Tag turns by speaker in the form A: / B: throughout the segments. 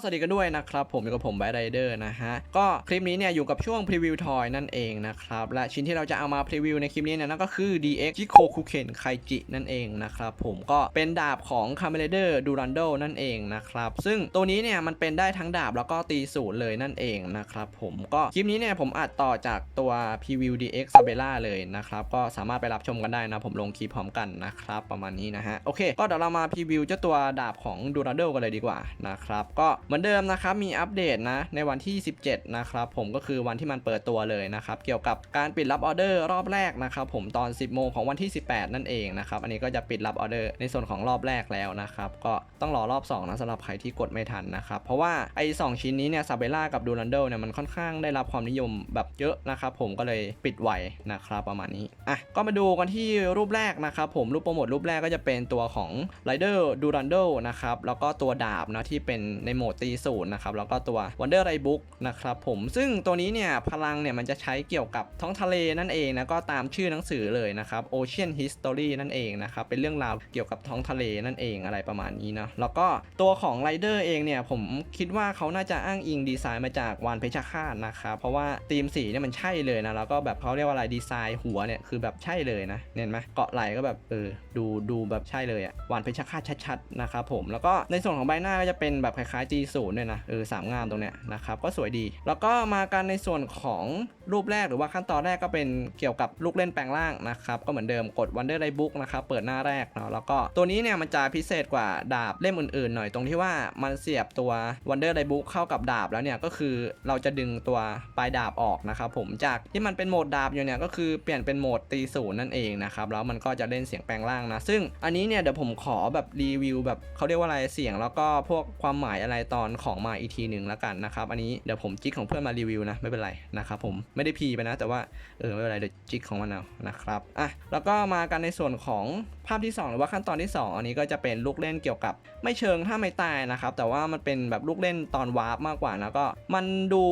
A: สวัสดีกันด้วยนะครับ ผมอยู่กับผมแบดไรเดอร์นะฮะ ก็คลิปนี้เนี่ยอยู่กับช่วงพรีวิวทอยนั่นเองนะครับ และชิ้นที่เราจะเอามาพรีวิวในคลิปนี้เนี่ยนั่นก็คือ DX Jikokuken Kaiji นั่นเองนะครับผมก็เป็นดาบของ k a m e r a d e r Durando นั่นเองนะครับ ซึ่งตัวนี้เนี่ยมันเป็นได้ทั้งดาบแล้วก็ตีศูนย์เลยนั่นเองนะครับผมก็คลิปนี้เนี่ยผมอัดต่อจากตัวพรีวิว DX Sabella เลยนะครับก็สามารถไปรับชมกันได้นะผมลงคลิปพร้อมกันนะครับประมาณนี้นะฮะโอเค ก็เดี๋ยวเรามาพรีวิวเจ้าตัวดาบของ Durando กันเลยดีกว่านะครับก็เหมือนเดิมนะครับมีอัปเดตนะในวันที่ 17 นะครับผมก็คือวันที่มันเปิดตัวเลยนะครับเกี่ยวกับการปิดรับออเดอร์รอบแรกนะครับผมตอน 10 โมงของวันที่ 18 นั่นเองนะครับอันนี้ก็จะปิดรับออเดอร์ในส่วนของรอบแรกแล้วนะครับก็ต้องรอรอบ2นะสำหรับใครที่กดไม่ทันนะครับเพราะว่าไอ้2ชิ้นนี้เนี่ยซาเบล่ากับดูรันโดเนี่ยมันค่อนข้างได้รับความนิยมแบบเยอะนะครับผมก็เลยปิดไวนะครับประมาณนี้อะก็มาดูกันที่รูปแรกนะครับผมรูปโปรโมทรูปแรกก็จะเป็นตัวของ Rider Durando นะครับแล้วก็ตัวดาบนะที่เป็นในโหมดตีศูนย์นะครับแล้วก็ตัว Wonder r i Book นะครับผมซึ่งตัวนี้เนี่ยพลังเนี่ยมันจะใช้เกี่ยวกับท้องทะเลนั่นเองนะก็ตามชื่อหนังสือเลยนะครับ Ocean History นั่นเองนะครับเป็นเรื่องราวเกี่ยวกับท้องทะเลนั่นเองอะไรประมาณนี้นะแล้วก็ตัวของ Rider เองเนี่ยผมคิดว่าเขาน่าจะอ้างอิงดีไซน์มาจากวานเพชรฆาตนะครับเพราะว่าธีมสีเนี่ยมันใช่เลยนะแล้วก็แบบเขาเรียกว่าอะไรดีไซน์หัวเนี่ยคือแบบใช่เลยนะเห็นไหมเกาะไหลก็แบบเออดูดูแบบใช่เลยอะวานเพชรฆาตชัดๆนะครับผมแล้วก็ในส่วนของใบหน้าก็จะเป็นแบบคล้ายๆ G0 ด้วยนะเออสามงามตรงเนี้ยนะครับก็สวยดี แล้วก็มากันในส่วนของรูปแรกหรือว่าขั้นตอนแรกก็เป็นเกี่ยวกับลูกเล่นแปลงร่างนะครับก็เหมือนเดิมกด Wonder r i Book นะครับเปิดหน้าแรกเนาะแล้วก็ตัวนี้เนี่ยมันจะพิเศษกว่าดาบเล่มอื่นๆ หน่อยตรงที่ว่ามันเสียบตัว Wonder r i Book เข้ากับดาบแล้วเนี่ยก็คือเราจะดึงตัวปลายดาบออกนะครับผมจากที่มันเป็นโหมดดาบอยู่เนี่ยก็คือเปลี่ยนเป็นโหมดตีศูนย์นั่นเองนะครับแล้วมันก็จะเล่นเสียงแปลงร่างนะซึ่งอันนี้เนี่ยเดี๋ยวผมขอแบบรีวิวแบบเขาเรียกว่าอะไรเสียงแล้วก็พวกความหมายอะไรตอนของมาอีกทีหนึ่งแล้วกันนะครับ อันนี้เดี๋ยวผมจิกของเพื่อนมารีวิวนะไม่เป็นไรนะครับผมไม่ได้พีไปนะ แต่ว่าเออไม่เป็นไรเดี๋ยวจิกของมันเอานะครับอะแล้วก็มากันในส่วนของภาพที่ 2 หรือว่าขั้นตอนที่ 2 อันนี้ก็จะเป็นลูกเล่นเกี่ยวกับ ไม่เชิงถ้าไม่ตายนะครับ แต่ว่ามันเป็นแบบลูกเล่นตอนวาร์ปมากกว่านะก็ มันดู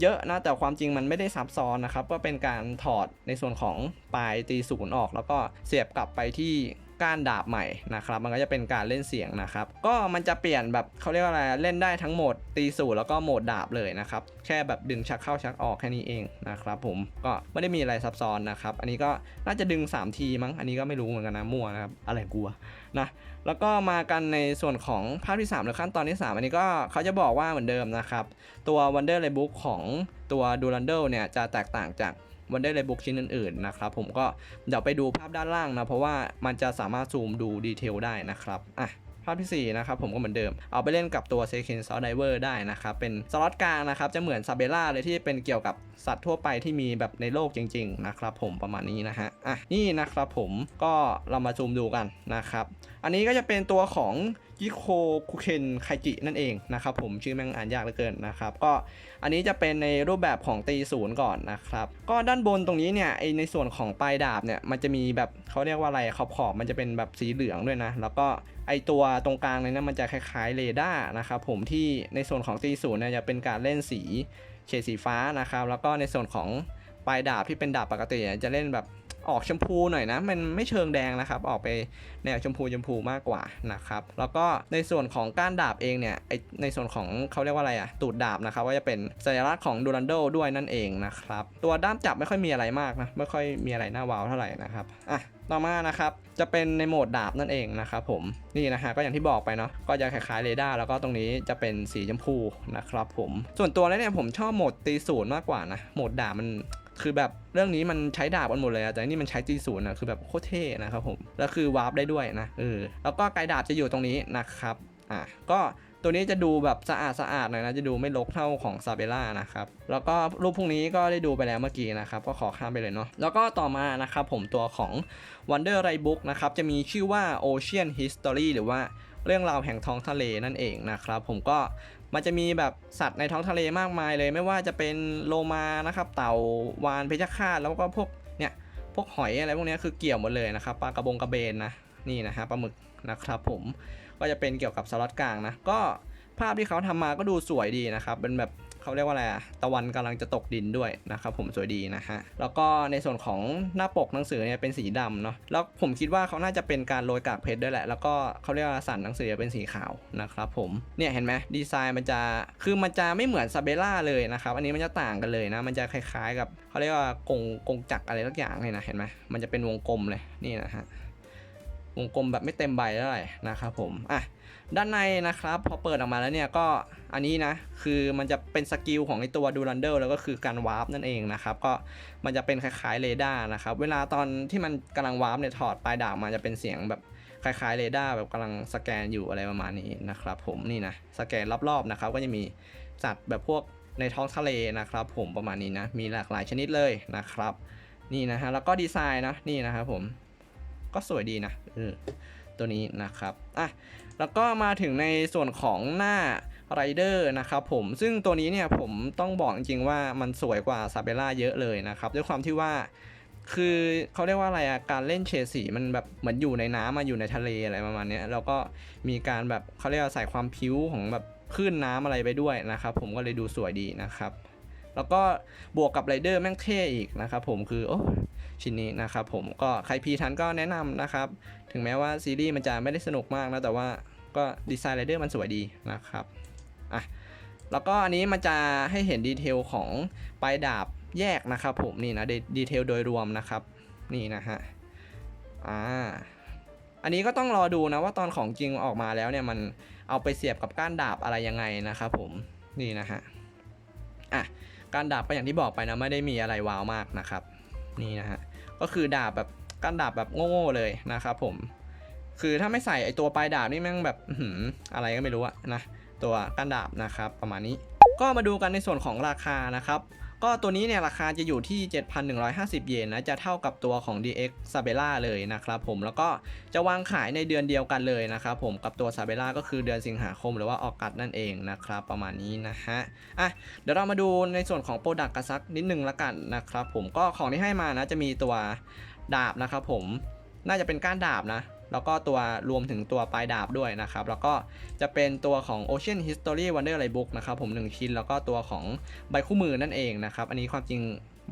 A: เยอะนะแต่ความจริงมันไม่ได้ซับซ้อนนะครับก็เป็นการถอดในส่วนของปลายตีศูนย์ออก แล้วก็เสียบกลับไปที่ ก้านดาบใหม่นะครับ มันก็จะเป็นการเล่นเสียงนะครับ ก็มันจะเปลี่ยนแบบเขาเรียกว่าอะไรเล่นได้ทั้งโหมดตีสูแล้วก็โหมดดาบเลยนะครับ แค่แบบดึงชักเข้าชักออกแค่นี้เองนะครับผมก็ไม่ได้มีอะไรซับซ้อนนะครับ อันนี้ก็น่าจะดึง 3 ทีมั้ง อันนี้ก็ไม่รู้เหมือนกันนะมั่วนะครับ อะไรกลัวนะแล้วก็มากันในส่วนของภาพที่ 3 หรือขั้นตอนที่ 3 อันนี้ก็เขาจะบอกว่าเหมือนเดิมนะครับ ตัว Wonder r e b o o k ของตัว Durandal เนี่ยจะแตกต่างจาก วันได้เลยบุ๊กชิ้นอื่นๆนะครับผมก็เดี๋ยวไปดูภาพด้านล่างนะเพราะว่ามันจะสามารถซูมดูดีเทลได้นะครับอะภาพที่ 4 นะครับผมก็เหมือนเดิม เอาไปเล่นกับตัวเซคินซอ d ไดเวอร์ได้นะครับ เป็นสล็อตกลางนะครับ จะเหมือนซาเบล่าเลยที่เป็นเกี่ยวกับสัตว์ทั่วไปที่มีแบบในโลกจริง ๆ นะครับผมประมาณนี้นะฮะ อะ นี่นะครับผมก็เรามาซูมดูกันนะครับ อันนี้ก็จะเป็นตัวของ ยิโคคุเคนไคจินั่นเองนะครับผมชื่อแม่งอ่านยากเหลือเกินนะครับก็อันนี้จะเป็นในรูปแบบของตีศูนย์ก่อนนะครับก็ด้านบนตรงนี้เนี่ยไอในส่วนของปลายดาบเนี่ยมันจะมีแบบเขาเรียกว่าอะไรขอบขอบมันจะเป็นแบบสีเหลืองด้วยนะ แล้วก็ไอตัวตรงกลางเลยนะมันจะคล้ายๆเรดาร์นะครับผมที่ในส่วนของตีศูนย์เนี่ยจะเป็นการเล่นสีเฉดสีฟ้านะครับแล้วก็ในส่วนของปลายดาบที่เป็นดาบปกติจะเล่นแบบ ออกชมพูหน่อยนะ มันไม่เชิงแดงนะครับ ออกไปแนวชมพูชมพูมากกว่านะครับ แล้วก็ในส่วนของก้านดาบเองเนี่ยในส่วนของเขาเรียกว่าอะไรอะตูดดาบนะครับว่าจะเป็นสัญลักษณ์ของดูรันโดด้วยนั่นเองนะครับ ตัวด้ามจับไม่ค่อยมีอะไรมากนะ ไม่ค่อยมีอะไรน่าว้าวเท่าไหร่นะครับอะต่อมานะครับ จะเป็นในโหมดดาบนั่นเองนะครับผม นี่นะฮะก็อย่างที่บอกไปเนาะ ก็จะคล้ายๆเรดาร์แล้วก็ตรงนี้จะเป็นสีชมพูนะครับผม ส่วนตัวแล้วเนี่ยผมชอบโหมดตีศูนย์มากกว่านะ โหมดดาบมัน คือแบบเรื่องนี้มันใช้ดาบกันหมดเลยอะแต่นี่มันใช้จีศูนย์นะคือแบบโคตรเท่นะครับผม แล้วคือวาร์ปได้ด้วยนะเออแล้วก็ไกด์ดาบจะอยู่ตรงนี้นะครับอะก็ตัวนี้จะดูแบบสะอาดสะอาดหน่อยนะจะดูไม่รกเท่าของซาเบล่านะครับแล้วก็รูปพวกนี้ก็ได้ดูไปแล้วเมื่อกี้นะครับก็ขอข้ามไปเลยเนาะแล้วก็ต่อมานะครับผมตัวของ Wonder r i Book นะครับจะมีชื่อว่า Ocean History หรือว่าเรื่องราวแห่งท้องทะเลนั่นเองนะครับผมก็ มันจะมีแบบสัตว์ในท้องทะเลมากมายเลย ไม่ว่าจะเป็นโลมานะครับ เต่าวานเพชรฆาตแล้วก็พวกเนี่ยพวกหอยอะไรพวกนี้คือเกี่ยวหมดเลยนะครับปลากระบงกระเบนนะนี่นะฮะปลาหมึกนะครับผมก็จะเป็นเกี่ยวกับสล็อตกลางนะก็ภาพที่เขาทำมาก็ดูสวยดีนะครับเป็นแบบ เขาเรียกว่าอะไรอะตะวันกำลังจะตกดินด้วยนะครับผมสวยดีนะฮะแล้วก็ในส่วนของหน้าปกหนังสือเนี่ยเป็นสีดำเนาะแล้วผมคิดว่าเขาน่าจะเป็นการโรยกากเพชรด้วยแหละ แล้วก็เขาเรียกว่าสันหนังสือเป็นสีขาวนะครับผมเนี่ยเห็นไหมดีไซน์มันจะคือมันจะไม่เหมือนซาเบล่าเลยนะครับอันนี้มันจะต่างกันเลยนะ มันจะคล้ายๆ กับเขาเรียกว่ากงกงจักรอะไรสักอย่างเลยนะเห็นไหมมันจะเป็นวงกลมเลยนี่นะฮะ วงกลมแบบไม่เต็มใบเท่าไหร่นะครับผมอะด้านในนะครับพอเปิดออกมาแล้วเนี่ยก็อันนี้นะคือมันจะเป็นสกิลของไอตัวดูรันเดลแล้วก็คือการวาร์ปนั่นเองนะครับก็มันจะเป็นคล้ายๆเรดาร์นะครับเวลาตอนที่มันกำลังวาร์ปเนี่ยถอดปลายดาบมาจะเป็นเสียงแบบคล้ายๆเรดาร์แบบกำลังสแกนอยู่อะไรประมาณนี้นะครับผมนี่นะสแกนรอบๆนะครับก็จะมีสัตว์แบบพวกในท้องทะเลนะครับผมประมาณนี้นะมีหลากหลายชนิดเลยนะครับนี่นะฮะแล้วก็ดีไซน์นะนี่นะครับผม ก็สวยดีนะเออตัวนี้นะครับอะแล้วก็มาถึงในส่วนของหน้าไรเดอร์นะครับผมซึ่งตัวนี้เนี่ยผมต้องบอกจริงๆว่ามันสวยกว่าซาเบล่าเยอะเลยนะครับด้วยความที่ว่าคือเขาเรียกว่าอะไรอะการเล่นเฉดสีมันแบบเหมือนอยู่ในน้ำมาอยู่ในทะเลอะไรประมาณนี้แล้วก็มีการแบบเขาเรียกว่าใส่ความพิ้วของแบบคลื่นน้ำอะไรไปด้วยนะครับผมก็เลยดูสวยดีนะครับ แล้วก็บวกกับไรเดอร์แม่งเท่อีกนะครับผมคือโอ้ ชิ้นนี้นะครับผมก็ใครพีทันก็แนะนำนะครับ ถึงแม้ว่าซีรีส์มันจะไม่ได้สนุกมากนะ แต่ว่าก็ดีไซน์ไรเดอร์มันสวยดีนะครับอะแล้วก็อันนี้มันจะให้เห็นดีเทลของปลายดาบแยกนะครับผมนี่นะดีดีเทลโดยรวมนะครับ นี่นะฮะอ่าอันนี้ก็ต้องรอดูนะว่าตอนของจริงออกมาแล้วเนี่ยมันเอาไปเสียบกับก้านดาบอะไรยังไงนะครับผมนี่นะฮะอะก้านดาบก็อย่างที่บอกไปนะไม่ได้มีอะไรว้าวมากนะครับ นี่นะฮะก็คือดาบแบบก้านดาบแบบโง่ๆเลยนะครับผม คือถ้าไม่ใส่ไอตัวปลายดาบนี่แม่งแบบอื้อหืออะไรก็ไม่รู้อะนะตัวก้านดาบนะครับประมาณนี้ ก็มาดูกันในส่วนของราคานะครับ ก็ตัวนี้เนี่ยราคาจะอยู่ที่ 7,150 เยนนะจะเท่ากับตัวของ DX s a b e l a เลยนะครับผมแล้วก็จะวางขายในเดือนเดียวกันเลยนะครับผมกับตัว s a b e l a ก็คือเดือนสิงหาคมหรือว่าออกกัดนั่นเองนะครับประมาณนี้นะฮะอะเดี๋ยวเรามาดูในส่วนของโปรดักต์กันสักนิดนึงละกันนะครับผมก็ของที่ให้มานะจะมีตัวดาบนะครับผมน่าจะเป็นก้านดาบนะ แล้วก็ตัวรวมถึงตัวปลายดาบด้วยนะครับ แล้วก็จะเป็นตัวของ Ocean History Wonder Light Book นะครับผม1ชิ้นแล้วก็ตัวของใบคู่มือนั่นเองนะครับอันนี้ความจริง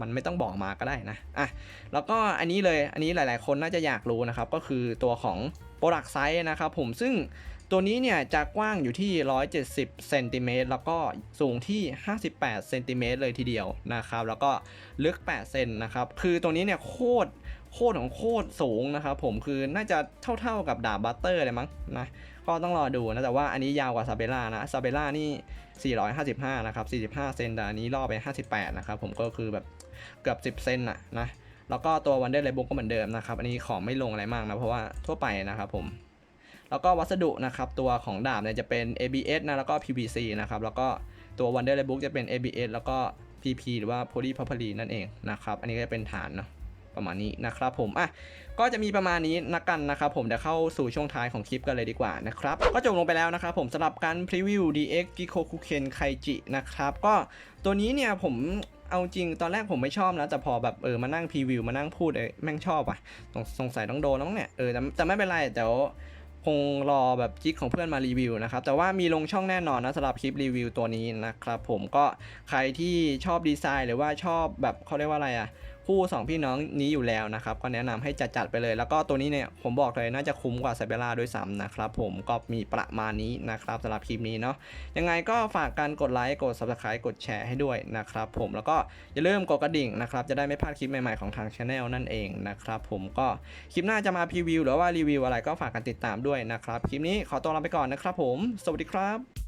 A: มันไม่ต้องบอกมาก็ได้นะอะแล้วก็อันนี้เลยอันนี้หลาย ๆ คนน่าจะอยากรู้นะครับก็คือตัวของโปรดักไซส์นะครับผมซึ่ง ตัวนี้เนี่ยจะกว้างอยู่ที่ 170เซนติเมตรแล้วก็สูงที่ 58เซนติเมตรเลยทีเดียวนะครับ แล้วก็ลึก 8 เซนนะครับ คือตัวนี้เนี่ยโคตรโคตรของโคตรสูงนะครับผมคือน่าจะเท่าๆกับดาบบัตเตอร์เลยมั้งนะก็ต้องรอดูนะแต่ว่าอันนี้ยาวกว่าซาเบล่านะซาเบล่านี่ 455 นะครับ 45 เซนแต่อันนี้ล่อไป 58 นะครับผมก็คือแบบเกือบ 10 เซนอะนะแล้วก็ตัววันเดอร์เลบุ๊กก็เหมือนเดิมนะครับ อันนี้ของไม่ลงอะไรมากนะ เพราะว่าทั่วไปนะครับผม แล้วก็วัสดุนะครับตัวของดาบเนี่ยจะเป็น ABS นะแล้วก็ PVC นะครับแล้วก็ตัว Wonder l e Book จะเป็น ABS แล้วก็ PP หรือว่า Polypropylene นั่นเองนะครับอันนี้ก็จะเป็นฐานเนาะประมาณนี้นะครับผม อะ ก็จะมีประมาณนี้นักกันนะครับผมเดี๋ยวเข้าสู่ช่วงท้ายของคลิปกันเลยดีกว่านะครับ ก็จบลงไปแล้วนะครับผมสำหรับการพรีวิว DX Gikokuken Kaiji นะครับ ก็ตัวนี้เนี่ยผมเอาจริงตอนแรกผมไม่ชอบนะ แต่พอแบบเออมานั่งพรีวิวมานั่งพูดเออแม่งชอบอะต้องสงสัยต้องโดนแล้วมั้งเนี่ยเออแต่แต่ไม่เป็นไรเดี๋ยว คงรอแบบจิ๊กของเพื่อนมารีวิวนะครับ แต่ว่ามีลงช่องแน่นอนนะสำหรับคลิปรีวิวตัวนี้นะครับ ผมก็ใครที่ชอบดีไซน์ หรือว่าชอบแบบเขาเรียกว่าอะไรอะ คู่ 2 พี่น้องนี้อยู่แล้วนะครับ ก็แนะนำให้จัดจัดๆไปเลย แล้วก็ตัวนี้เนี่ยผมบอกเลยน่าจะคุ้มกว่าไซเบล่าด้วยซ้ำนะครับผมก็มีประมาณนี้นะครับสำหรับคลิปนี้เนาะยังไงก็ฝากการกดไลค์กด subscribe กดแชร์ให้ด้วยนะครับผมแล้วก็อย่าลืมกดกระดิ่งนะครับจะได้ไม่พลาดคลิปใหม่ๆของทางช anel นั่นเองนะครับผมก็คลิปหน้าจะมาพรีวิวหรือว่ารีวิวอะไรก็ฝากกันติดตามด้วยนะครับคลิปนี้ขอตัวลาไปก่อนนะครับผม สวัสดีครับ